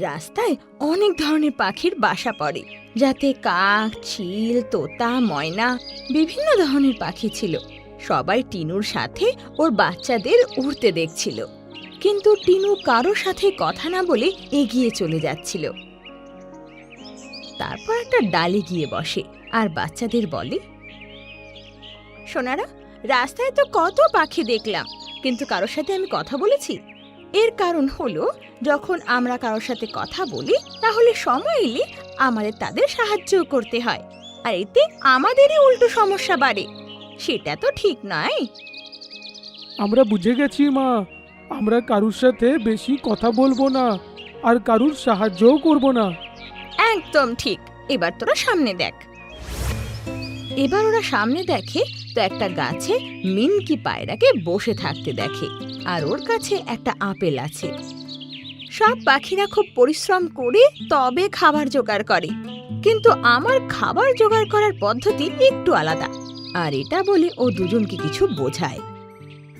রাস্তায় অনেক ধরনের পাখির বাসা পড়ে, যাতে কাক, চিল, তোতা, ময়না বিভিন্ন ধরনের পাখি ছিল। সবাই টিনুর সাথে ওর বাচ্চাদের উড়তে দেখছিল। কিন্তু টিনু কারও সাথে কথা না বলে এগিয়ে চলে যাচ্ছিল। তারপর একটা ডালে গিয়ে বসে, আর বাচ্চাদের বলে, সোনারা, রাস্তায় তো কত পাখি দেখলাম, কিন্তু কারোর সাথে আমি কথা বলেছি? এর কারণ হলো যখন আমরা কারোর সাথে কথা বলি তাহলে সময় এলে আমাদের তাদের সাহায্য করতে হয়। আর এতে আমাদেরই উল্টো সমস্যা বাড়ে। সেটা তো ঠিক নয়। আমরা বুঝে গেছি মা। আমরা কারুর সাথে বেশি কথা বলব না আর কারুর সাহায্যও করব না। একদম ঠিক। এবার তোরা সামনে দেখ। এবার ওরা সামনে দেখে তো একটা গাছে মিনকি পায়রাকে বসে থাকতে দেখে, আর ওর কাছে একটা আপেল আছে। সব পাখিরা খুব পরিশ্রম করে তবে খাবার জোগাড় করে, কিন্তু আমার খাবার জোগাড় করার পদ্ধতি একটু আলাদা, আর এটা বলে ও দুজনকে কিছু বোঝায়।